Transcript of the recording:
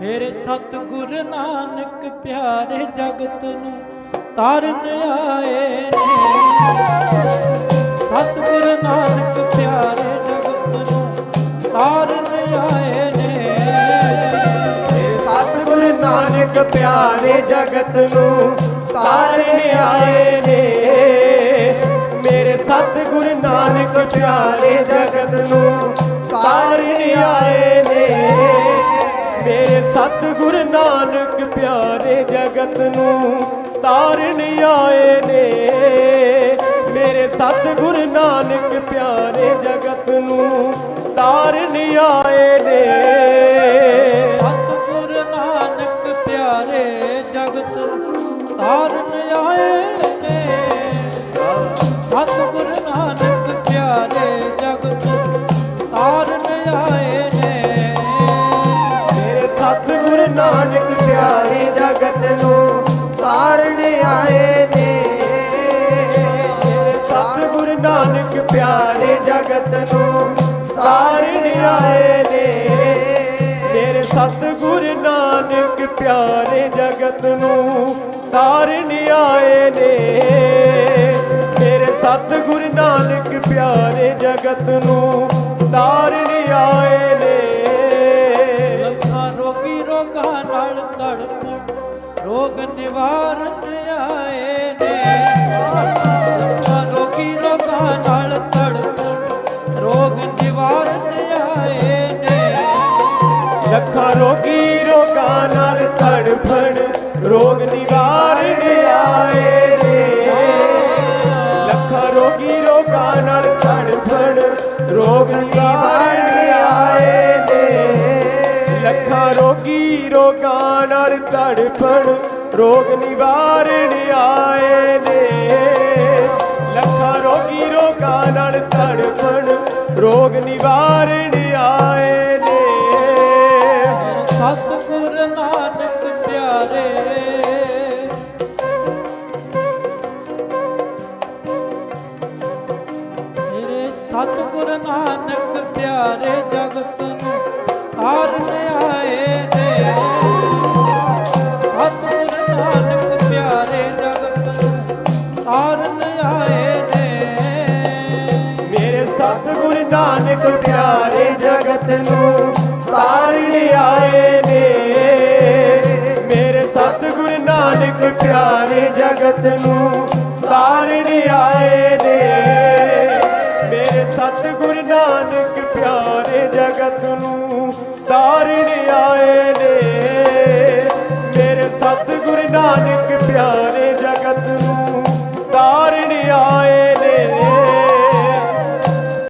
ਮੇਰੇ ਸਤਿਗੁਰ ਨਾਨਕ ਪਿਆਰੇ ਜਗਤ ਨੂੰ ਤਾਰਨ ਆਏ ਨੇ। ਸਤਿਗੁਰ ਨਾਨਕ ਪਿਆਰੇ ਜਗਤ ਨੂੰ ਤਾਰਨ ਆਏ ਨੇ। ਸਤਿਗੁਰ ਨਾਨਕ ਪਿਆਰੇ ਜਗਤ ਨੂੰ ਤਾਰਨ ਆਏ ਨੇ। ਮੇਰੇ ਸਤਿਗੁਰ ਨਾਨਕ ਪਿਆਰੇ ਜਗਤ ਨੂੰ ਤਾਰਨ ਆਏ ਨੇ। ਸਤਿਗੁਰ ਨਾਨਕ ਪਿਆਰੇ ਜਗਤ ਨੂੰ ਤਾਰਨ ਆਏ ਨੇ। ਮੇਰੇ ਸਤਿਗੁਰ ਨਾਨਕ ਪਿਆਰੇ ਜਗਤ ਨੂੰ ਤਾਰਨ ਆਏ ਨੇ। ਸਤਿਗੁਰ ਨਾਨਕ ਪਿਆਰੇ ਜਗਤ ਨੂੰ ਤਾਰਨ ਆਏ ਨਾਨਕ ਪਿਆਰੇ ਜਗਤ ਨੂੰ ਤਾਰਨ ਆਏ ਨੇ। ਮੇਰੇ ਸਤਿਗੁਰ ਨਾਨਕ ਪਿਆਰੇ ਜਗਤ ਨੂੰ ਤਾਰਨ ਆਏ ਨੇ। ਮੇਰੇ ਸਤਿਗੁਰ ਨਾਨਕ ਪਿਆਰੇ ਜਗਤ ਨੂੰ ਤਾਰਨ ਆਏ ਨੇ। ਮੇਰੇ ਸਤਿਗੁਰ ਨਾਨਕ ਪਿਆਰੇ ਜਗਤ ਨੂੰ ਤਾਰਨ ਆਏ ਨੇ। ਰੋਗ ਨਿਵਾਰਨ ਆਏ ਨੇ। ਲੱਖਾਂ ਰੋਗੀ ਰੋਗਾਂ ਨਾਲ ਤੜਪਣ ਰੋਗ ਨਿਵਾਰਨ ਆਏ ਨੇ। ਲੱਖਾਂ ਰੋਗੀ ਰੋਗਾਂ ਨਾਲ ਤੜਫਣ, ਰੋਗ ਨਿਵਾਰਨ ਆਏ ਨੇ। ਲੱਖਾਂ ਰੋਗੀ ਰੋਗਾਂ ਨਾਲ ਤੜਫਣ, ਰੋਗ ਨਿਵਾਰਨ ਆਏ ਨੇ। ਲੱਖਾਂ ਰੋਗੀ ਰੋਗਾਂ ਨਾਲ ਤੜਫਣ ਰੋਗ ਨਿਵਾਰਨ ਆਏ ਨੇ। ਲੱਖਾਂ ਰੋਗੀ ਰੋਗਾਂ ਨਾਲ ਤੜਫਣ ਰੋਗ ਨਿਵਾਰਨ ਆਏ ਨੇ। ਸਤਿਗੁਰ ਨਾਨਕ ਪਿਆਰੇ। ਮੇਰੇ ਸਤਿਗੁਰ ਨਾਨਕ ਪਿਆਰੇ ਜਗਤ ਨੂੰ ਤਾਰਨ ਨੂੰ ਆਏ ਨੇ। ਮੇਰੇ ਸਤਿਗੁਰ ਨਾਨਕ ਪਿਆਰੇ ਜਗਤ ਨੂੰ ਤਾਰਨ ਆਏ ਨੇ। ਮੇਰੇ ਸਤਿਗੁਰ ਨਾਨਕ ਪਿਆਰੇ ਜਗਤ ਨੂੰ ਤਾਰਨ ਆਏ ਨੇ।